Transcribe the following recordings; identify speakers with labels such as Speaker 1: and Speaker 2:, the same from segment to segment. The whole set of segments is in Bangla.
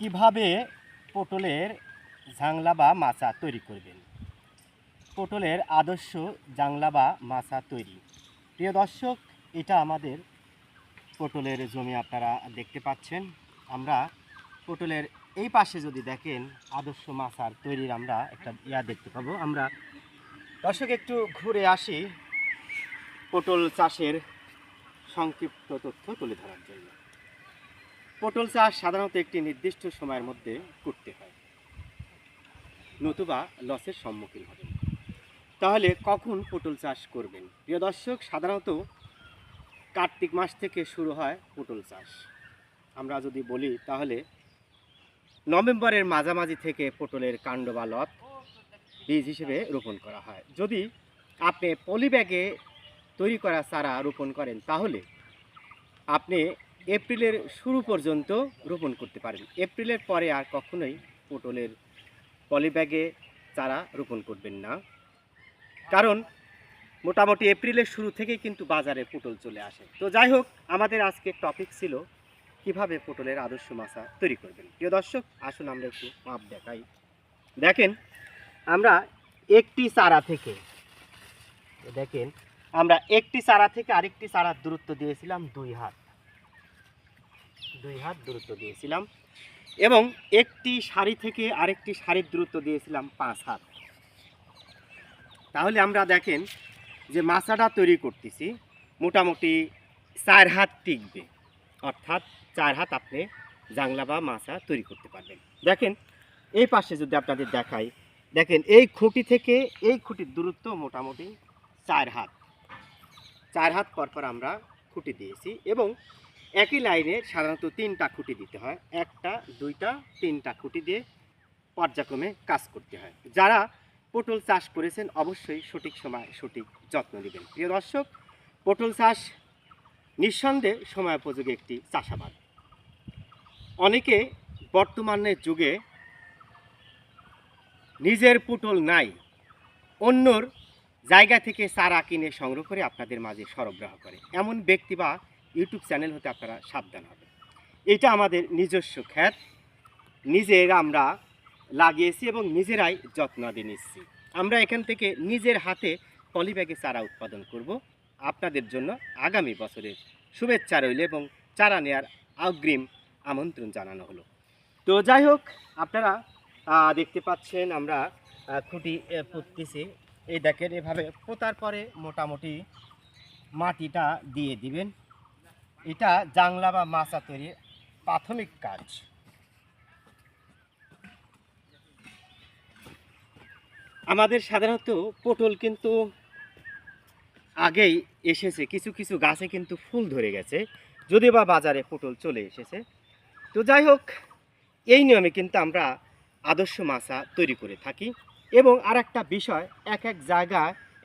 Speaker 1: কীভাবে পটলের জাংলা বা মাচা তৈরি করবেন? পটলের আদর্শ জাংলা বা মাচা তৈরি। প্রিয় দর্শক, এটা আমাদের পটলের জমি আপনারা দেখতে পাচ্ছেন। আমরা পটলের এই পাশে যদি দেখেন, আদর্শ মাছার তৈরির আমরা একটা ইয়া দেখতে পাবো। আমরা দর্শক, একটু ঘুরে আসি। পটল চাষের সংক্ষিপ্ত তথ্য তুলে ধরার জন্য। পটল চাষ সাধারণত একটি নির্দিষ্ট সময়ের মধ্যে করতে হয়। নতুবা লসের সম্মুখীন হবেন। তাহলে কখন পটল চাষ করবেন? প্রিয় দর্শক, সাধারণত কার্তিক মাস থেকে শুরু হয় পটল চাষ। আমরা যদি বলি, তাহলে নভেম্বরের মাঝামাঝি থেকে পটলের কাণ্ড বা লত বীজ হিসেবে রোপণ করা হয়। যদি আপনি পলি ব্যাগে তৈরি করা চারা রোপণ করেন, তাহলে আপনি এপ্রিলের শুরু পর্যন্ত রোপণ করতে পারেন। এপ্রিলের পরে আর কখনোই পটলের পলিব্যাগে চারা রোপণ করবেন না। কারণ মোটামুটি এপ্রিলের শুরু থেকেই কিন্তু বাজারে পটল চলে আসে। তো যাই হোক, আমাদের আজকে টপিক ছিল কীভাবে পটলের আদর্শ মাছা তৈরি করবেন। প্রিয় দর্শক, আসুন আমরা একটু মাপ দেখাই। দেখেন, আমরা একটি চারা থেকে, দেখেন, আমরা একটি চারা থেকে আরেকটি চারার দূরত্ব দিয়েছিলাম দুই হাত। দুই হাত দূরত্ব দিয়েছিলাম এবং একটি শাড়ি থেকে আরেকটি শাড়ির দূরত্ব দিয়েছিলাম পাঁচ হাত। তাহলে আমরা দেখেন যে মাছাটা তৈরি করতেছি, মোটামুটি চার হাত টিকবে। অর্থাৎ চার হাত আপনি জাংলা বা মাছা তৈরি করতে পারবেন। দেখেন, এই পাশে যদি আপনাদের দেখাই, দেখেন এই খুঁটি থেকে এই খুঁটির দূরত্ব মোটামুটি চার হাত। চার হাত পর পর আমরা খুঁটি দিয়েছি এবং একই লাইনে সাধারণত তিনটা খুঁটি দিতে হয়। একটা, দুইটা, তিনটা খুঁটি দিয়ে পর্যায়ক্রমে কাজ করতে হয়। যারা পটল চাষ করেছেন অবশ্যই সঠিক সময় সঠিক যত্ন নেবেন। প্রিয় দর্শক, পটল চাষ নিঃসন্দেহে সময় উপযোগী একটি চাষাবাদ। অনেকে বর্তমানের যুগে নিজের পটল নাই, অন্যর জায়গা থেকে চারা কিনে সংগ্রহ করে আপনাদের মাঝে সরবরাহ করে। এমন ব্যক্তি বা ইউটিউব চ্যানেল হতে আপনারা সাবধান হবেন। এটা আমাদের নিজস্ব খ্যাত। নিজেরা আমরা লাগিয়েছি এবং নিজেরাই যত্ন দিয়ে নিচ্ছি। আমরা এখান থেকে নিজের হাতে পলিব্যাগে চারা উৎপাদন করব। আপনাদের জন্য আগামী বছরের শুভেচ্ছা রইল এবং চারা নেওয়ার অগ্রিম আমন্ত্রণ জানানো হলো। তো যাই হোক, আপনারা দেখতে পাচ্ছেন আমরা খুঁটি পুঁততেছি। এই দেখেন, এভাবে পোতার পরে মোটামুটি মাটিটা দিয়ে দিবেন। এটা জাংলা বা মাচা তৈরির প্রাথমিক কাজ। আমাদের সাধারণত পটল কিন্তু আগেই এসেছে, কিছু কিছু গাছে কিন্তু ফুল ধরে গেছে যদি বা বাজারে পটল চলে এসেছে। তো যাই হোক, এই নিয়মে কিন্তু আমরা আদর্শ মাছা তৈরি করে থাকি এবং আর একটা বিষয়, এক এক জায়গা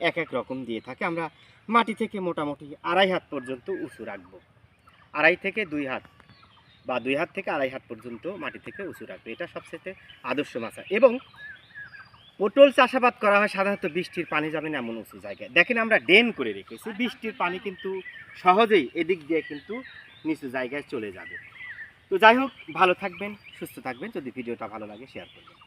Speaker 1: এক এক রকম দিয়ে থাকে। আমরা মাটি থেকে মোটামুটি আড়াই হাত পর্যন্ত উঁচু রাখব। আড়াই থেকে দুই হাত বা দুই হাত থেকে আড়াই হাত পর্যন্ত মাটি থেকে উঁচু রাখবে। এটা সবচেয়ে আদর্শ মাছা এবং পটল চাষাবাদ করা হয় সাধারণত বৃষ্টির পানি যাবে না, এমন উঁচু জায়গায়। দেখেন আমরা ড্রেন করে রেখেছি। বৃষ্টির পানি কিন্তু সহজেই এদিক দিয়ে কিন্তু নিচু জায়গায় চলে যাবে। তো যাই হোক, ভালো থাকবেন, সুস্থ থাকবেন। যদি ভিডিওটা ভালো লাগে শেয়ার করবেন।